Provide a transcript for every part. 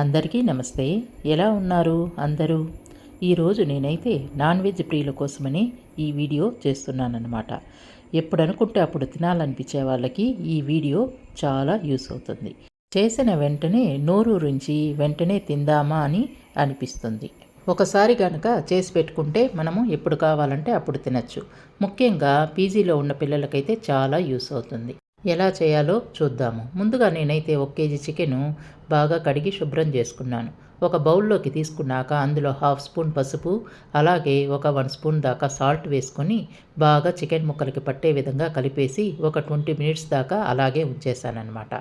అందరికీ నమస్తే. ఎలా ఉన్నారు అందరూ? ఈరోజు నేనైతే నాన్ వెజ్ ప్రియుల కోసమని ఈ వీడియో చేస్తున్నానన్నమాట. ఎప్పుడు అనుకుంటే అప్పుడు తినాలనిపించే వాళ్ళకి ఈ వీడియో చాలా యూస్ అవుతుంది. చేసిన వెంటనే నోరూరించి వెంటనే తిందామా అని అనిపిస్తుంది. ఒకసారి కనుక చేసి పెట్టుకుంటే మనము ఎప్పుడు కావాలంటే అప్పుడు తినచ్చు. ముఖ్యంగా పీజీలో ఉన్న పిల్లలకైతే చాలా యూస్ అవుతుంది. ఎలా చేయాలో చూద్దాము. ముందుగా నేనైతే ఒక కేజీ చికెను బాగా కడిగి శుభ్రం చేసుకున్నాను. ఒక బౌల్లోకి తీసుకున్నాక అందులో హాఫ్ స్పూన్ పసుపు అలాగే ఒక వన్ స్పూన్ దాకా సాల్ట్ వేసుకొని బాగా చికెన్ ముక్కలకి పట్టే విధంగా కలిపేసి ఒక ట్వంటీ మినిట్స్ దాకా అలాగే ఉంచేసానమాట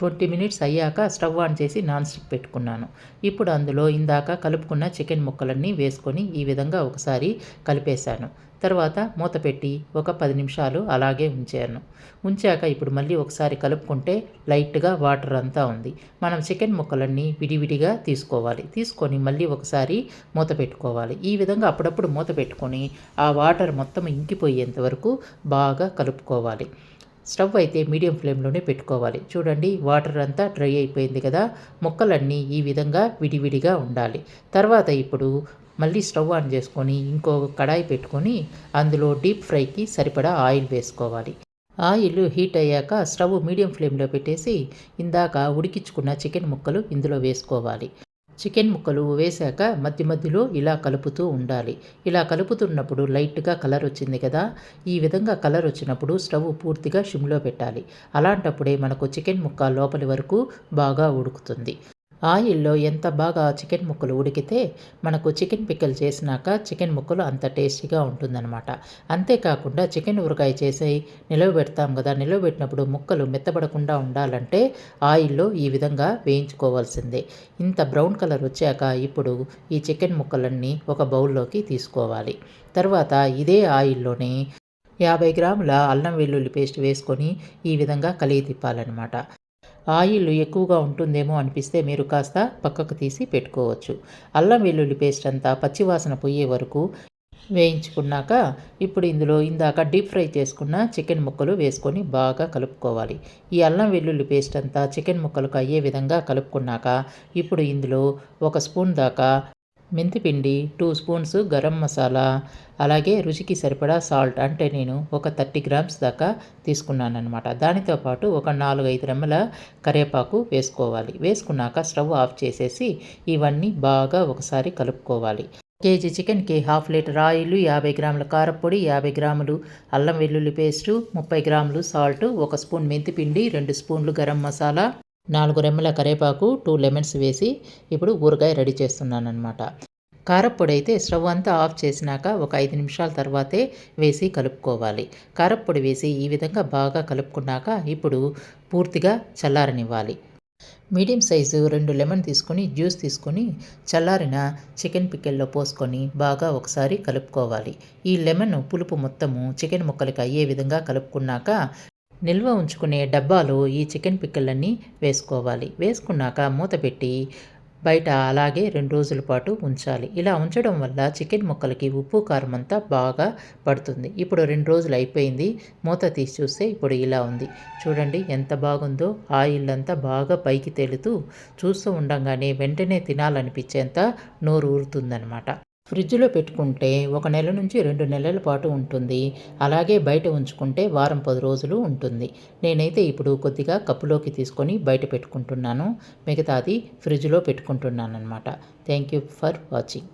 ట్వంటీ మినిట్స్ అయ్యాక స్టవ్ ఆన్ చేసి నాన్ స్టిక్ పెట్టుకున్నాను. ఇప్పుడు అందులో ఇందాక కలుపుకున్న చికెన్ ముక్కలన్నీ వేసుకొని ఈ విధంగా ఒకసారి కలిపేశాను. తర్వాత మూత పెట్టి ఒక పది నిమిషాలు అలాగే ఉంచాను. ఉంచాక ఇప్పుడు మళ్ళీ ఒకసారి కలుపుకుంటే లైట్గా వాటర్ అంతా ఉంది. మనం చికెన్ ముక్కలన్నీ విడివిడిగా తీసుకోవాలి. తీసుకొని మళ్ళీ ఒకసారి మూత పెట్టుకోవాలి. ఈ విధంగా అప్పుడప్పుడు మూత పెట్టుకొని ఆ వాటర్ మొత్తం ఇంకిపోయేంత వరకు బాగా కలుపుకోవాలి. స్టవ్ అయితే మీడియం ఫ్లేమ్లోనే పెట్టుకోవాలి. చూడండి వాటర్ అంతా డ్రై అయిపోయింది కదా. ముక్కలన్నీ ఈ విధంగా విడివిడిగా ఉండాలి. తర్వాత ఇప్పుడు మళ్ళీ స్టవ్ ఆన్ చేసుకొని ఇంకో కడాయి పెట్టుకొని అందులో డీప్ ఫ్రైకి సరిపడా ఆయిల్ వేసుకోవాలి. ఆయిల్ హీట్ అయ్యాక స్టవ్ మీడియం ఫ్లేమ్లో పెట్టేసి ఇందాక ఉడికించుకున్న చికెన్ ముక్కలు ఇందులో వేసుకోవాలి. చికెన్ ముక్కలు వేశాక మధ్య మధ్యలో ఇలా కలుపుతూ ఉండాలి. ఇలా కలుపుతున్నప్పుడు లైట్గా కలర్ వచ్చింది కదా? ఈ విధంగా కలర్ వచ్చినప్పుడు స్టవ్ పూర్తిగా షిమ్లో పెట్టాలి. అలాంటప్పుడే మనకు చికెన్ ముక్క లోపలి వరకు బాగా ఉడుకుతుంది. ఆయిల్లో ఎంత బాగా చికెన్ ముక్కలు ఉడికితే మనకు చికెన్ పిక్కలు చేసినాక చికెన్ ముక్కలు అంత టేస్టీగా ఉంటుందన్నమాట. అంతేకాకుండా చికెన్ ఉరకాయ చేసి నిలవ పెడతాం కదా నిలవ పెట్టినప్పుడు ముక్కలు మెత్తబడకుండా ఉండాలంటే ఆయిల్లో ఈ విధంగా వేయించుకోవాల్సిందే. ఇంత బ్రౌన్ కలర్ వచ్చాక ఇప్పుడు ఈ చికెన్ ముక్కలన్నీ ఒక బౌల్లోకి తీసుకోవాలి. తర్వాత ఇదే ఆయిల్లోనే యాభై గ్రాముల అల్లం వెల్లుల్లి పేస్ట్ వేసుకొని ఈ విధంగా కలిగి తిప్పాలన్నమాట. ఆయిల్ ఎక్కువగా ఉంటుందేమో అనిపిస్తే మీరు కాస్త పక్కకు తీసి పెట్టుకోవచ్చు. అల్లం వెల్లుల్లి పేస్ట్ అంతా పచ్చివాసన పోయే వరకు వేయించుకున్నాక ఇప్పుడు ఇందులో ఇందాక డీప్ ఫ్రై చేసుకున్న చికెన్ ముక్కలు వేసుకొని బాగా కలుపుకోవాలి. ఈ అల్లం వెల్లుల్లి పేస్ట్ అంతా చికెన్ ముక్కలకు అయ్యే విధంగా కలుపుకున్నాక ఇప్పుడు ఇందులో ఒక స్పూన్ దాకా మెంతిపిండి టూ స్పూన్స్ గరం మసాలా అలాగే రుచికి సరిపడా సాల్ట్ అంటే నేను ఒక థర్టీ గ్రామ్స్ దాకా తీసుకున్నాను అనమాట దానితో పాటు ఒక నాలుగు ఐదు రెమ్మల కరివేపాకు వేసుకోవాలి. వేసుకున్నాక స్టవ్ ఆఫ్ చేసేసి ఇవన్నీ బాగా ఒకసారి కలుపుకోవాలి. కేజీ చికెన్కి హాఫ్ లీటర్ ఆయిల్ యాభై గ్రాముల కారపొడి యాభై గ్రాములు అల్లం వెల్లుల్లి పేస్టు ముప్పై గ్రాములు సాల్ట్ ఒక స్పూన్ మెంతిపిండి రెండు స్పూన్లు గరం మసాలా నాలుగు రెమ్మల కరేపాకు టూ లెమన్స్ వేసి ఇప్పుడు ఊరగాయ రెడీ చేస్తున్నాను అనమాట కారప్పొడి అయితే స్టవ్ అంతా ఆఫ్ చేసినాక ఒక ఐదు నిమిషాల తర్వాతే వేసి కలుపుకోవాలి. కారప్పొడి వేసి ఈ విధంగా బాగా కలుపుకున్నాక ఇప్పుడు పూర్తిగా చల్లారనివ్వాలి. మీడియం సైజు రెండు లెమన్ తీసుకొని జ్యూస్ తీసుకొని చల్లారిన చికెన్ పికెల్లో పోసుకొని బాగా ఒకసారి కలుపుకోవాలి. ఈ లెమన్ పులుపు మొత్తము చికెన్ ముక్కలకి అయ్యే విధంగా కలుపుకున్నాక నిల్వ ఉంచుకునే డబ్బాలో ఈ చికెన్ పిక్కలన్నీ వేసుకోవాలి. వేసుకున్నాక మూత పెట్టి బయట అలాగే రెండు రోజుల పాటు ఉంచాలి. ఇలా ఉంచడం వల్ల చికెన్ ముక్కలకి ఉప్పు కారం అంతా బాగా పడుతుంది. ఇప్పుడు రెండు రోజులు అయిపోయింది. మూత తీసి చూస్తే ఇప్పుడు ఇలా ఉంది. చూడండి ఎంత బాగుందో. ఆయిల్ అంతా బాగా పైకి తేలుతూ చూస్తూ ఉండగానే వెంటనే తినాలనిపించేంత నోరు ఊరుతుందనమాట ఫ్రిడ్జ్లో పెట్టుకుంటే ఒక నెల నుంచి రెండు నెలల పాటు ఉంటుంది. అలాగే బయట ఉంచుకుంటే వారం పది రోజులు ఉంటుంది. నేనైతే ఇప్పుడు కొద్దిగా కప్పులోకి తీసుకొని బయట పెట్టుకుంటున్నాను. మిగతాది ఫ్రిడ్జ్లో పెట్టుకుంటున్నాను అనమాట థ్యాంక్ యూ ఫర్ వాచింగ్.